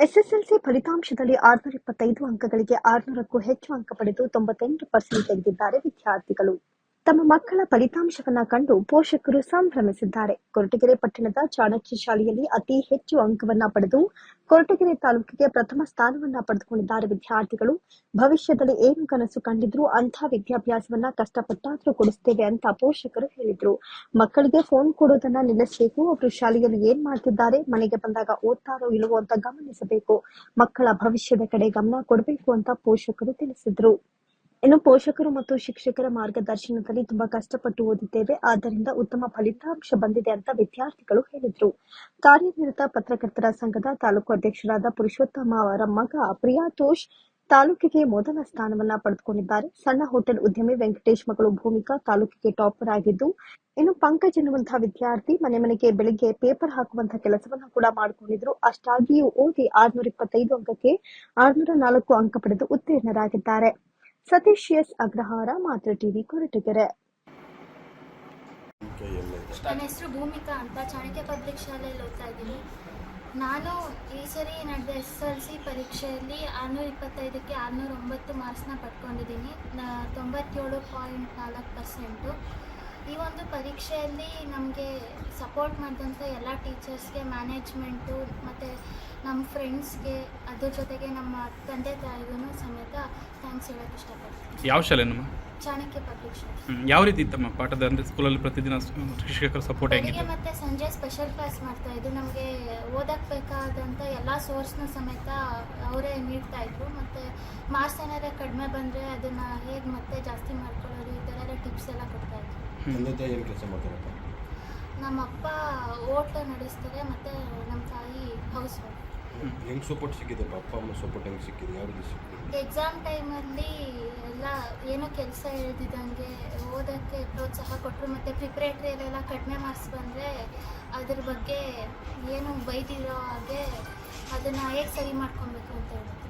SSLC ಫಲಿತಾಂಶದಲ್ಲಿ ಆರ್ನೂರ ಇಪ್ಪತ್ತೈದು ಅಂಕಗಳಿಗೆ ಆರ್ನೂರಕ್ಕೂ ಹೆಚ್ಚು ಅಂಕ ಪಡೆದು ತೊಂಬತ್ತೆಂಟು ಪರ್ಸೆಂಟ್ ತೆಗೆದಿದ್ದಾರೆ ವಿದ್ಯಾರ್ಥಿಗಳು. ತಮ್ಮ ಮಕ್ಕಳ ಫಲಿತಾಂಶವನ್ನ ಕಂಡು ಪೋಷಕರು ಸಂಭ್ರಮಿಸಿದ್ದಾರೆ. ಕೊರಟಗೆರೆ ಪಟ್ಟಣದ ಚಾಣಕ್ಯ ಶಾಲೆಯಲ್ಲಿ ಅತಿ ಹೆಚ್ಚು ಅಂಕವನ್ನ ಪಡೆದು ಕೊರಟಗೆರೆ ತಾಲೂಕಿಗೆ ಪ್ರಥಮ ಸ್ಥಾನವನ್ನ ಪಡೆದುಕೊಂಡಿದ್ದಾರೆ ವಿದ್ಯಾರ್ಥಿಗಳು. ಭವಿಷ್ಯದಲ್ಲಿ ಏನು ಕನಸು ಕಂಡಿದ್ರು ಅಂಥ ವಿದ್ಯಾಭ್ಯಾಸವನ್ನ ಕಷ್ಟಪಟ್ಟಾದ್ರೂ ಕೊಡಿಸ್ತೇವೆ ಅಂತ ಪೋಷಕರು ಹೇಳಿದ್ರು. ಮಕ್ಕಳಿಗೆ ಫೋನ್ ಕೊಡೋದನ್ನ ನಿಲ್ಲಿಸಬೇಕು. ಅವರು ಶಾಲೆಯಲ್ಲಿ ಏನ್ ಮಾಡ್ತಿದ್ದಾರೆ, ಮನೆಗೆ ಬಂದಾಗ ಓದ್ತಾರೋ ಇಲ್ಲವೋ ಅಂತ ಗಮನಿಸಬೇಕು. ಮಕ್ಕಳ ಭವಿಷ್ಯದ ಕಡೆ ಗಮನ ಕೊಡಬೇಕು ಅಂತ ಪೋಷಕರು ತಿಳಿಸಿದ್ರು. ಇನ್ನು ಪೋಷಕರು ಮತ್ತು ಶಿಕ್ಷಕರ ಮಾರ್ಗದರ್ಶನದಲ್ಲಿ ತುಂಬಾ ಕಷ್ಟಪಟ್ಟು ಓದಿದ್ದೇವೆ. ಆದ್ದರಿಂದ ಉತ್ತಮ ಫಲಿತಾಂಶ ಬಂದಿದೆ ಅಂತ ವಿದ್ಯಾರ್ಥಿಗಳು ಹೇಳಿದ್ರು. ಕಾರ್ಯನಿರತ ಪತ್ರಕರ್ತರ ಸಂಘದ ತಾಲೂಕು ಅಧ್ಯಕ್ಷರಾದ ಪುರುಷೋತ್ತಮ ಅವರ ಮಗ ಪ್ರಿಯಾತೋಷ್ ತಾಲೂಕಿಗೆ ಮೊದಲ ಸ್ಥಾನವನ್ನ ಪಡೆದುಕೊಂಡಿದ್ದಾರೆ. ಸಣ್ಣ ಹೋಟೆಲ್ ಉದ್ಯಮಿ ವೆಂಕಟೇಶ್ ಮಗಳು ಭೂಮಿಕಾ ತಾಲೂಕಿಗೆ ಟಾಪರ್ ಆಗಿದ್ದು, ಇನ್ನು ಪಂಕಜ್ ಎನ್ನುವಂತಹ ವಿದ್ಯಾರ್ಥಿ ಮನೆ ಮನೆಗೆ ಬೆಳಿಗ್ಗೆ ಪೇಪರ್ ಹಾಕುವಂತಹ ಕೆಲಸವನ್ನ ಕೂಡ ಮಾಡಿಕೊಂಡಿದ್ರು. ಅಷ್ಟಾಗಿಯೂ ಓದಿ ಆರ್ನೂರ ಇಪ್ಪತ್ತೈದು ಅಂಕಕ್ಕೆ ಆರ್ನೂರ ನಾಲ್ಕು ಅಂಕ ಪಡೆದು ಉತ್ತೀರ್ಣರಾಗಿದ್ದಾರೆ. ಸತೀಶ್ ಎಸ್ ಅಗ್ರಹಾರ, ಮಾತ್ರ ಟಿವಿ ಕೊರಟಗೆರೆ. ನನ್ನ ಹೆಸರು ಭೂಮಿಕಾ ಅಂತ ಚಾಣಕ್ಯ ಪಬ್ಲಿಕ್ ಶಾಲೆಯಲ್ಲಿ ಓದ್ತಾ ಇದ್ದೀನಿ. ನಾನು ಈ ಸರಿ ನಡೆದ ಎಸ್ ಎಲ್ ಸಿ ಪರೀಕ್ಷೆಯಲ್ಲಿ ಆರುನೂರ ಇಪ್ಪತ್ತೈದಕ್ಕೆ ಆರುನೂರ ಒಂಬತ್ತು ಮಾರ್ಕ್ಸ್ನ ಪಡ್ಕೊಂಡಿದ್ದೀನಿ. ತೊಂಬತ್ತೇಳು ಪಾಯಿಂಟ್ ನಾಲ್ಕು ಪರ್ಸೆಂಟು ಈ ಒಂದು ಪರೀಕ್ಷೆಯಲ್ಲಿ ನಮಗೆ ಸಪೋರ್ಟ್ ಮಾಡಿದಂಥ ಎಲ್ಲ ಟೀಚರ್ಸ್ಗೆ ಮ್ಯಾನೇಜ್ಮೆಂಟು ಮತ್ತು ನಮ್ಮ ಫ್ರೆಂಡ್ಸ್ಗೆ ಅದ್ರ ಜೊತೆಗೆ ನಮ್ಮ ತಂದೆ ತಾಯಿಗೂ ಸಮೇತ ಥ್ಯಾಂಕ್ಸ್ ಹೇಳೋಕ್ಕೆ ಇಷ್ಟಪಡ್ತೀನಿ. ಯಾವ ಶಾಲೆ ನಮ್ಮ ಚಾಣಕ್ಯ ಪಬ್ಲಿಕ್ ಶಾಲೆ. ಯಾವ ರೀತಿ ಇತ್ತಮ್ಮ ಪಾಠದ ಅಂದರೆ ಸ್ಕೂಲಲ್ಲಿ ಪ್ರತಿದಿನ ಶಿಕ್ಷಕರ ಸಪೋರ್ಟ್ ಬೆಳಿಗ್ಗೆ ಮತ್ತು ಮತ್ತೆ ಸಂಜೆ ಸ್ಪೆಷಲ್ ಕ್ಲಾಸ್ ಮಾಡ್ತಾ ಇದ್ದು ನಮಗೆ ಓದಕ್ಕೆ ಬೇಕಾದಂಥ ಎಲ್ಲ ಸೋರ್ಸ್ನ ಸಮೇತ ಅವರೇ ನೀಡ್ತಾ ಇದ್ರು. ಮತ್ತು ಮಾರ್ಕ್ಸ್ ಏನಾದ್ರೆ ಕಡಿಮೆ ಬಂದರೆ ಅದನ್ನು ಹೇಗೆ ಮತ್ತೆ ಜಾಸ್ತಿ ಮಾಡ್ಕೊಳ್ಳೋದು ಈ ಥರ ಎಲ್ಲ ಟಿಪ್ಸ್ ಎಲ್ಲ ಕೊಡ್ತಾ ಇದ್ರು. ತಂದೆ ತಾಯಿ ಏನು ಕೆಲಸ ಮಾಡ್ತಾರಪ್ಪ? ನಮ್ಮ ಅಪ್ಪ ಓಟ ನಡೆಸ್ತಾರೆ ಮತ್ತು ನಮ್ಮ ತಾಯಿ ಹೌಸ್ ವೈಫ್ ಹೆಂಗೆ ಸಪೋರ್ಟ್ ಸಿಕ್ಕಿದೆಪ್ಪ ಅಪ್ಪ? ಅಮ್ಮ ಸಪೋರ್ಟ್ ಹೆಂಗೆ ಸಿಕ್ಕಿದೆ? ಯಾವ ರೀತಿ ಸಿಕ್ಕಿದೆ ಎಕ್ಸಾಮ್ ಟೈಮಲ್ಲಿ ಎಲ್ಲ ಏನೋ ಕೆಲಸ ಹೇಳ್ದಿದ್ದಂಗೆ ಓದಕ್ಕೆ ಪ್ರೋತ್ಸಾಹ ಕೊಟ್ಟರು ಮತ್ತು ಪ್ರಿಪ್ರೇಟ್ರಿಯಲ್ಲೆಲ್ಲ ಕಡಿಮೆ ಮಾರ್ಕ್ಸ್ ಬಂದರೆ ಅದ್ರ ಬಗ್ಗೆ ಏನು ಬೈದಿರೋ ಹಾಗೆ ಅದನ್ನು ಹೇಗೆ ಸರಿ ಮಾಡ್ಕೊಬೇಕು ಅಂತ ಹೇಳ್ತೀನಿ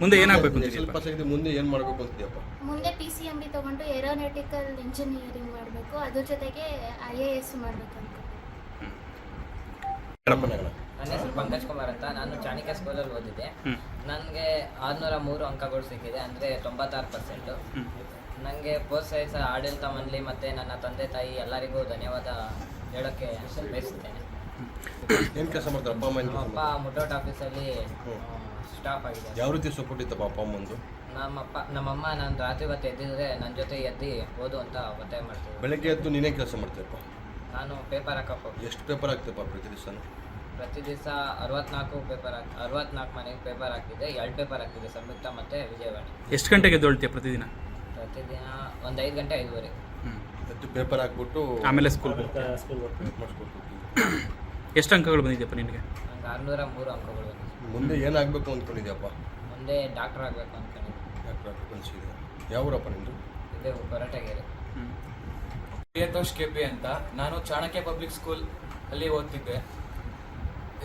ಮುಂದೆ ಏನಾಗಬೇಕು ಅಂತ ಸ್ವಲ್ಪ ಆಗಿದೆ ಮುಂದೆ ಏನು ಮಾಡಬೇಕು ಅಂತಿದ್ಯಪ್ಪ? ಮುಂದೆ ಪಿ ಸಿ ಎಂ ಬಿ ತಗೊಂಡು ಏರೋನಾಟಿಕಲ್ ಇಂಜಿನಿಯರಿಂಗ್ ಮಾಡಬೇಕು. ಅದ್ರ ಜೊತೆಗೆ ಐ ಎ ಎಸ್ ಮಾಡಬೇಕು ಅಂತ. ನನ್ನ ಹೆಸರು ಪಂಕಜ್ ಕುಮಾರ್ ಅಂತ. ನಾನು ಚಾಣಕ್ಯ ಸ್ಕೂಲಲ್ಲಿ ಓದಿದ್ದೆ. ನನಗೆ ಆರುನೂರ ಮೂರು ಅಂಕಗಳು ಸಿಕ್ಕಿದೆ ಅಂದರೆ ತೊಂಬತ್ತಾರು ಪರ್ಸೆಂಟು ನನಗೆ ಪ್ರೋತ್ಸಾಹಿಸ ಆಡಳಿತ ಮಂಡಳಿ ಮತ್ತು ನನ್ನ ತಂದೆ ತಾಯಿ ಎಲ್ಲರಿಗೂ ಧನ್ಯವಾದ ಹೇಳೋಕ್ಕೆ ಬಯಸುತ್ತೇನೆ. ಏನು ಕೆಲಸ ಮಾಡ್ತಾರೆ? ಅಪ್ಪ ಅಮ್ಮ ಏನು ನಮ್ಮ ಕೆಲಸ ಅಪ್ಪ ಮುಟೋಟ್ ಆಫೀಸಲ್ಲಿ ಸ್ಟಾಫ್ ಆಗಿದೆ. ಯಾವ ರೀತಿ ಸಪೋರ್ಟ್ ಇತ್ತಪ್ಪ ಅಪ್ಪ ಅಮ್ಮಂದು? ನಮ್ಮಪ್ಪ ನಮ್ಮಮ್ಮ ನಾನು ರಾತ್ರಿ ಹೊತ್ತು ಎದ್ದಿದ್ರೆ ನನ್ನ ಜೊತೆ ಎದ್ದು ಓದು ಅಂತ ಒತ್ತಾಯ ಮಾಡ್ತೀವಿ ಬೆಳಗ್ಗೆ ಎದ್ದು ನೀನೇ ಕೆಲಸ ಮಾಡ್ತೀಯಪ್ಪ ನಾನು ಪೇಪರ್ ಹಾಕಪ್ಪ. ಎಷ್ಟು ಪೇಪರ್ ಆಗ್ತಪ್ಪ ಪ್ರತಿ ದಿವಸ ಪ್ರತಿ ದಿವಸ ಅರವತ್ನಾಲ್ಕು ಪೇಪರ್ ಹಾಕಿ ಅರವತ್ನಾಲ್ಕು ಮನೆಗೆ ಪೇಪರ್ ಹಾಕಿದ್ದೆ ಎರಡು ಪೇಪರ್ ಹಾಕಿದೆ ಸಂಯುಕ್ತ ಮತ್ತು ವಿಜಯವಾಣಿ. ಎಷ್ಟು ಗಂಟೆಗೆ ಎದ್ದೊಳ್ತೀಯ ಪ್ರತಿದಿನ? ಪ್ರತಿದಿನ ಒಂದು ಐದು ಗಂಟೆ ಐದುವರೆ. ಹ್ಮ್. ಎದ್ದು ಪೇಪರ್ ಹಾಕ್ಬಿಟ್ಟು ಆಮೇಲೆ ಸ್ಕೂಲ್ ಸ್ಕೂಲ್ ಎಷ್ಟು ಅಂಕಗಳು ಬಂದಿದೆಯಪ್ಪ ನಿನಗೆ? ನಂಗೆ ಆರುನೂರ ಮೂರು ಅಂಕಗಳು ಬಂದಿದೆ. ಮುಂದೆ ಏನಾಗಬೇಕು ಅಂದ್ಕೊಂಡಿದ್ಯಪ್ಪ? ಮುಂದೆ ಡಾಕ್ಟರ್ ಆಗಬೇಕು ಅಂದ್ಕೊಂಡಿದ್ದೆ. ಡಾಕ್ಟರ್ ಆಗಬೇಕು ಅನಿಸಿದೆ. ಯಾವ ಊರಪ್ಪ ನಿಂದು ಇದೇ ಕೊರಟಗೆರೆ. ಹ್ಮ್. ಪ್ರಿಯತೋಷ್ ಕೆ ಪಿ ಅಂತ. ನಾನು ಚಾಣಕ್ಯ ಪಬ್ಲಿಕ್ ಸ್ಕೂಲ್ ಅಲ್ಲಿ ಓದ್ತಿದ್ದೆ.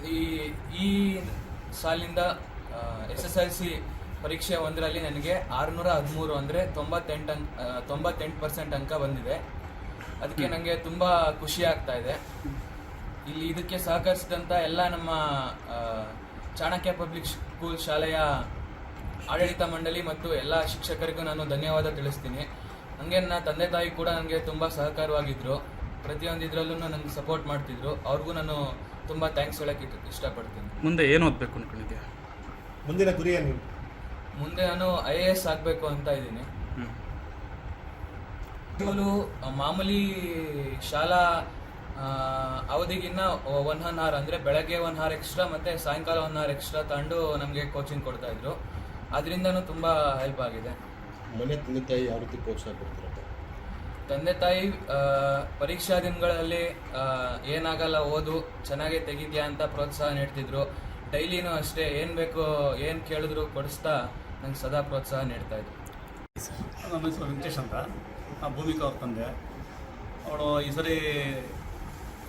ಈ ಈ ಸಾಲಿಂದ ಎಸ್ ಎಸ್ ಎಲ್ ಸಿ ಪರೀಕ್ಷೆ ಒಂದರಲ್ಲಿ ನನಗೆ ಆರುನೂರ ಹದಿಮೂರು ಅಂದರೆ ತೊಂಬತ್ತೆಂಟು ಅಂಕ ತೊಂಬತ್ತೆಂಟು ಪರ್ಸೆಂಟ್ ಅಂಕ ಬಂದಿದೆ. ಅದಕ್ಕೆ ನನಗೆ ತುಂಬ ಖುಷಿ ಆಗ್ತಾ ಇದೆ. ಇಲ್ಲಿ ಇದಕ್ಕೆ ಸಹಕರಿಸಿದಂಥ ಎಲ್ಲ ನಮ್ಮ ಚಾಣಕ್ಯ ಪಬ್ಲಿಕ್ ಸ್ಕೂಲ್ ಶಾಲೆಯ ಆಡಳಿತ ಮಂಡಳಿ ಮತ್ತು ಎಲ್ಲ ಶಿಕ್ಷಕರಿಗೂ ನಾನು ಧನ್ಯವಾದ ತಿಳಿಸ್ತೀನಿ. ಹಂಗೆ ನನ್ನ ತಂದೆ ತಾಯಿ ಕೂಡ ನನಗೆ ತುಂಬ ಸಹಕಾರವಾಗಿದ್ದರು ಪ್ರತಿಯೊಂದು ಇದರಲ್ಲೂ ನನಗೆ ಸಪೋರ್ಟ್ ಮಾಡ್ತಿದ್ರು. ಅವ್ರಿಗೂ ನಾನು ತುಂಬ ಥ್ಯಾಂಕ್ಸ್ ಹೇಳೋಕ್ಕೆ ಇಷ್ಟಪಡ್ತೀನಿ. ಮುಂದೆ ಏನು ಓದಬೇಕು ಅನ್ಕೊಂಡಿದ್ಯಾ ಮುಂದಿನ ಗುರಿ ಏನು? ಮುಂದೆ ನಾನು ಐ ಎ ಎಸ್ ಆಗಬೇಕು ಅಂತ ಇದ್ದೀನಿ. ಮಾಮೂಲಿ ಶಾಲಾ ಅವಧಿಗಿನ್ನ ಒನ್ ಒನ್ ಅವರ್ ಅಂದರೆ ಬೆಳಗ್ಗೆ ಒನ್ ಅವರ್ ಎಕ್ಸ್ಟ್ರಾ ಮತ್ತು ಸಾಯಂಕಾಲ ಒನ್ ಅವರ್ ಎಕ್ಸ್ಟ್ರಾ ತಗೊಂಡು ನಮಗೆ ಕೋಚಿಂಗ್ ಕೊಡ್ತಾ ಇದ್ರು. ಅದರಿಂದನೂ ತುಂಬ ಹೆಲ್ಪ್ ಆಗಿದೆ. ಮನೆ ತಂದೆ ತಾಯಿ ಯಾವ ರೀತಿ ಪ್ರೋತ್ಸಾಹ ಕೊಡ್ತಾರಪ್ಪ ತಂದೆ ತಾಯಿ ಪರೀಕ್ಷಾ ದಿನಗಳಲ್ಲಿ ಏನಾಗಲ್ಲ ಓದು ಚೆನ್ನಾಗೆ ತೆಗಿದ್ಯಾ ಅಂತ ಪ್ರೋತ್ಸಾಹ ನೀಡ್ತಿದ್ರು. ಡೈಲಿನೂ ಅಷ್ಟೇ ಏನು ಬೇಕು ಏನು ಕೇಳಿದ್ರು ಕೊಡಿಸ್ತಾ ನಂಗೆ ಸದಾ ಪ್ರೋತ್ಸಾಹ ನೀಡ್ತಾ ಇದ್ರು. ನಮ್ಮ ಹೆಸರು ವೆಂಕಟೇಶ್ ಅಂತ. ಆ ಭೂಮಿಕಾ ಅವ್ರ ತಂದೆ. ಅವಳು ಈ ಸರಿ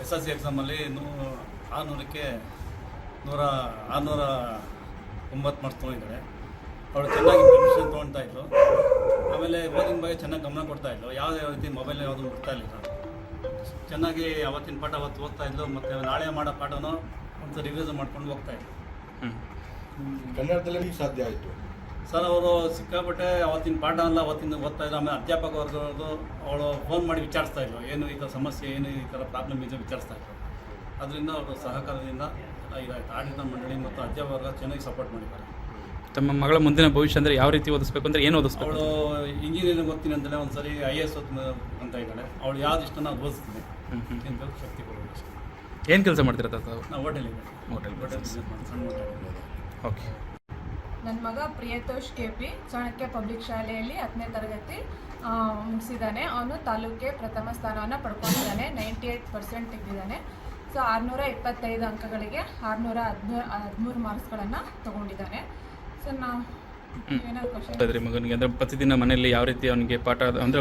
ಎಸ್ ಎಲ್ ಸಿ ಎಕ್ಸಾಮಲ್ಲಿ ನೂ ಆರುನೂರಕ್ಕೆ ನೂರ ಆರುನೂರ ಒಂಬತ್ತು ಮಾರ್ಕ್ಸ್ ತೊಗೊಂಡಿದ್ದಾಳೆ ಅವಳು ಚೆನ್ನಾಗಿ ಪ್ರಿಪ್ರೇಷನ್ ತೊಗೊಳ್ತಾ ಇದ್ರು. ಆಮೇಲೆ ಓದಿನ ಬಗ್ಗೆ ಚೆನ್ನಾಗಿ ಗಮನ ಕೊಡ್ತಾ ಇದ್ಲು ಯಾವುದೇ ರೀತಿ ಮೊಬೈಲ್ ಯಾವುದು ಮುಟ್ತಾ ಇರಲಿಲ್ಲ. ಚೆನ್ನಾಗಿ ಅವತ್ತಿನ ಪಾಠ ಅವತ್ತು ಓದ್ತಾ ಇದ್ಲು ಮತ್ತು ನಾಳೆ ಮಾಡೋ ಪಾಠನೂ ಒಂದು ರಿವ್ಯೂಸ್ ಮಾಡ್ಕೊಂಡು ಹೋಗ್ತಾ ಇದ್ರು. ಕನ್ನಡದಲ್ಲಿ ಕನ್ನಡದಲ್ಲೇ ಸಾಧ್ಯ ಆಯಿತು? ಸರ್ ಅವರು ಸಿಕ್ಕಾಪಟ್ಟೆ ಅವತ್ತಿನ ಪಾಠ ಅಲ್ಲ ಅವತ್ತಿನ ಓದ್ತಾ ಇಲ್ಲ ಆಮೇಲೆ ಅಧ್ಯಾಪಕ ವರ್ಗದವ್ರದ್ದು ಅವಳು ಫೋನ್ ಮಾಡಿ ವಿಚಾರಿಸ್ತಾ ಇದ್ರು ಏನು ಈ ಥರ ಸಮಸ್ಯೆ ಏನು ಈ ಥರ ಪ್ರಾಬ್ಲಮ್ ಇದೆ ವಿಚಾರಿಸ್ತಾ ಇದ್ರು ಅದರಿಂದ ಅವರು ಸಹಕಾರದಿಂದ ಇದಾಯ್ತು. ಆಡಳಿತ ಮಂಡಳಿ ಮತ್ತು ಅಧ್ಯಾಪಕ ವರ್ಗ ಚೆನ್ನಾಗಿ ಸಪೋರ್ಟ್ ಮಾಡಿದ್ದಾರೆ. ತಮ್ಮ ಮಗಳ ಮುಂದಿನ ಭವಿಷ್ಯ ಅಂದರೆ ಯಾವ ರೀತಿ ಓದಿಸ್ಬೇಕು ಅಂದರೆ ಏನು ಓದಿಸ್ಬೇಕು ಅವಳು ಇಂಜಿನಿಯರಿಂಗ್ ಓದ್ತೀನಿ ಅಂತಲೇ ಒಂದು ಸರಿ ಐ ಎ ಎಸ್ ಅಂತ ಇದ್ದಾಳೆ. ಅವಳು ಯಾವ್ದು ಇಷ್ಟ ನಾವು ಓದಿಸ್ತೀನಿ. ಶಕ್ತಿ ಕೊಡೋದು ಏನು ಕೆಲಸ ಮಾಡ್ತೀರಾ ತಾವು ನಾವು ಹೋಟೆಲಿಗೆ ಹೋಟೆಲ್ ಹೋಟೆಲ್ ಓಕೆ ನನ್ನ ಮಗ Priyatosh K P Chanakya public ಶಾಲೆಯಲ್ಲಿ ಹತ್ತನೇ ತರಗತಿ ಮುಗಿಸಿದ್ದಾನೆ. ಅವನು ತಾಲೂಕಿಗೆ ಪ್ರಥಮ ಸ್ಥಾನವನ್ನು ಪಡ್ಕೊಂಡಿದ್ದಾನೆ. ನೈಂಟಿ ಏಯ್ಟ್ ಪರ್ಸೆಂಟ್ ತೆಗೆದಿದ್ದಾನೆ. ಸೊ ಆರುನೂರ ಇಪ್ಪತ್ತೈದು ಅಂಕಗಳಿಗೆ ಆರುನೂರ ಹದಿಮೂರು ಹದಿಮೂರು ಮಾರ್ಕ್ಸ್ಗಳನ್ನು ತಗೊಂಡಿದ್ದಾನೆ. ಸೊ ನಾವು ಏನಾದ್ರು ಕ್ವಶನ್ ಮಗನಿಗೆ ಅಂದರೆ ಪ್ರತಿದಿನ ಮನೆಯಲ್ಲಿ ಯಾವ ರೀತಿ ಅವನಿಗೆ ಪಾಠ ಅಂದರೆ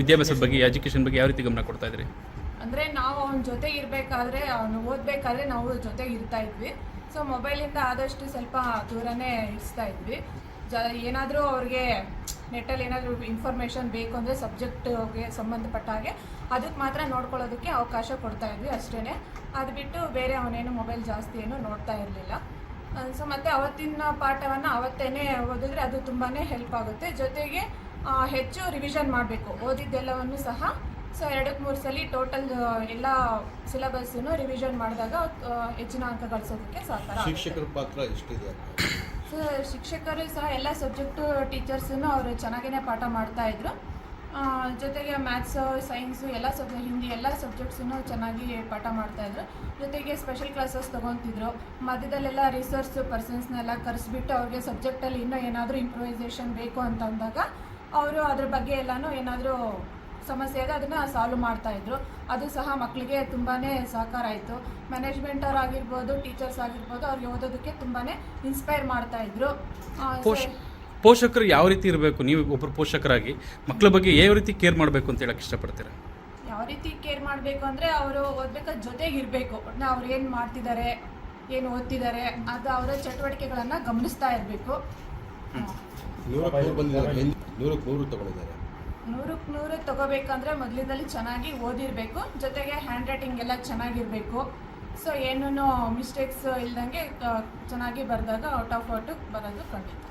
ವಿದ್ಯಾಭ್ಯಾಸದ ಬಗ್ಗೆ ಎಜುಕೇಶನ್ ಬಗ್ಗೆ ಯಾವ ರೀತಿ ಗಮನ ಕೊಡ್ತಾ ಇದ್ರಿ? ಅಂದರೆ ನಾವು ಅವನ ಜೊತೆ ಇರಬೇಕಾದ್ರೆ ಅವನು ಓದಬೇಕಾದ್ರೆ ನಾವು ಜೊತೆ ಇರ್ತಾ ಇದ್ವಿ. ಸೊ ಮೊಬೈಲಿಂದ ಆದಷ್ಟು ಸ್ವಲ್ಪ ದೂರನೇ ಇಡಿಸ್ತಾ ಇದ್ವಿ. ಜ, ಏನಾದರೂ ಅವ್ರಿಗೆ ನೆಟ್ಟಲ್ಲಿ ಏನಾದರೂ ಇನ್ಫಾರ್ಮೇಷನ್ ಬೇಕು ಅಂದರೆ ಸಬ್ಜೆಕ್ಟ್ಗೆ ಸಂಬಂಧಪಟ್ಟ ಹಾಗೆ ಅದಕ್ಕೆ ಮಾತ್ರ ನೋಡ್ಕೊಳ್ಳೋದಕ್ಕೆ ಅವಕಾಶ ಕೊಡ್ತಾ ಇದ್ವಿ ಅಷ್ಟೇ ಅದು ಬಿಟ್ಟು ಬೇರೆ ಅವನೇನು ಮೊಬೈಲ್ ಜಾಸ್ತಿ ಏನು ನೋಡ್ತಾ ಇರಲಿಲ್ಲ. ಸೊ ಮತ್ತು ಅವತ್ತಿನ ಪಾಠವನ್ನು ಅವತ್ತೇನೆ ಓದಿದ್ರೆ ಅದು ತುಂಬಾ ಹೆಲ್ಪ್ ಆಗುತ್ತೆ. ಜೊತೆಗೆ ಹೆಚ್ಚು ರಿವಿಷನ್ ಮಾಡಬೇಕು. ಓದಿದ್ದೆಲ್ಲವನ್ನು ಸಹ ಸೊ ಎರಡಕ್ಕೆ ಮೂರು ಸಲ ಟೋಟಲ್ ಎಲ್ಲ ಸಿಲೆಬಸ್ಸನ್ನು ರಿವಿಷನ್ ಮಾಡಿದಾಗ ಹೆಚ್ಚಿನ ಅಂಕ ಗಳಿಸೋದಕ್ಕೆ ಸಹಕಾರ. ಶಿಕ್ಷಕರ ಪಾತ್ರ ಎಷ್ಟಿದೆ? ಸೊ ಶಿಕ್ಷಕರು ಸಹ ಎಲ್ಲ ಸಬ್ಜೆಕ್ಟು ಟೀಚರ್ಸನ್ನು ಅವರು ಚೆನ್ನಾಗೇ ಪಾಠ ಮಾಡ್ತಾ ಇದ್ರು. ಜೊತೆಗೆ ಮ್ಯಾಥ್ಸು ಸೈನ್ಸು ಎಲ್ಲ ಸಬ್ ಹಿಂದಿ ಎಲ್ಲ ಸಬ್ಜೆಕ್ಟ್ಸನ್ನು ಚೆನ್ನಾಗಿ ಪಾಠ ಮಾಡ್ತಾಯಿದ್ರು ಜೊತೆಗೆ ಸ್ಪೆಷಲ್ ಕ್ಲಾಸಸ್ ತೊಗೊತಿದ್ರು. ಮಧ್ಯದಲ್ಲೆಲ್ಲ ರಿಸರ್ಚ್ ಪರ್ಸನ್ಸ್ನೆಲ್ಲ ಕರೆಸ್ಬಿಟ್ಟು ಅವ್ರಿಗೆ ಸಬ್ಜೆಕ್ಟಲ್ಲಿ ಇನ್ನೂ ಏನಾದರೂ ಇಂಪ್ರೂವೈಸೇಷನ್ ಬೇಕು ಅಂತ ಅಂದಾಗ ಅವರು ಅದ್ರ ಬಗ್ಗೆ ಎಲ್ಲನೂ ಏನಾದರೂ ಸಮಸ್ಯೆ ಇದೆ ಅದನ್ನು ಸಾಲ್ವ್ ಮಾಡ್ತಾ ಇದ್ರು. ಅದು ಸಹ ಮಕ್ಕಳಿಗೆ ತುಂಬಾ ಸಹಕಾರ ಆಯಿತು. ಮ್ಯಾನೇಜ್ಮೆಂಟ್ ಅವ್ರು ಆಗಿರ್ಬೋದು ಟೀಚರ್ಸ್ ಆಗಿರ್ಬೋದು ಅವ್ರಿಗೆ ಓದೋದಕ್ಕೆ ತುಂಬಾ ಇನ್ಸ್ಪೈರ್ ಮಾಡ್ತಾ ಸೊ- ಪೋಷಕರು ಯಾವ ರೀತಿ ಇರಬೇಕು? ನೀವು ಒಬ್ಬರು ಪೋಷಕರಾಗಿ ಮಕ್ಕಳ ಬಗ್ಗೆ ಯಾವ ರೀತಿ ಕೇರ್ ಮಾಡಬೇಕು ಅಂತ ಹೇಳಕ್ಕೆ ಇಷ್ಟಪಡ್ತೀರಾ? ಯಾವ ರೀತಿ ಕೇರ್ ಮಾಡಬೇಕು ಅಂದರೆ ಅವರು ಓದಬೇಕಾದ ಜೊತೆಗೆ ಇರಬೇಕು. ಅವ್ರು ಏನು ಮಾಡ್ತಿದ್ದಾರೆ ಏನು ಓದ್ತಿದ್ದಾರೆ ಅದು ಅವರ ಚಟುವಟಿಕೆಗಳನ್ನು ಗಮನಿಸ್ತಾ ಇರಬೇಕು. ನೂರಕ್ಕೆ ನೂರು ಬಂದಿದ್ದಾರೆ. ನೂರಕ್ಕೆ ನೂರು ತಗೊಂಡಿದ್ದಾರೆ. ನೂರಕ್ಕೆ ನೂರು ತಗೋಬೇಕಂದ್ರೆ ಮೊದಲಿನಲ್ಲಿ ಚೆನ್ನಾಗಿ ಓದಿರಬೇಕು. ಜೊತೆಗೆ ಹ್ಯಾಂಡ್ ರೈಟಿಂಗ್ ಎಲ್ಲ ಚೆನ್ನಾಗಿರಬೇಕು. ಸೊ ಏನೂ ಮಿಸ್ಟೇಕ್ಸ್ ಇಲ್ದಂಗೆ ಚೆನ್ನಾಗಿ ಬರೆದಾಗ ಔಟ್ ಆಫ್ ಔಟ್ ಬರೋದು ಖಂಡಿತ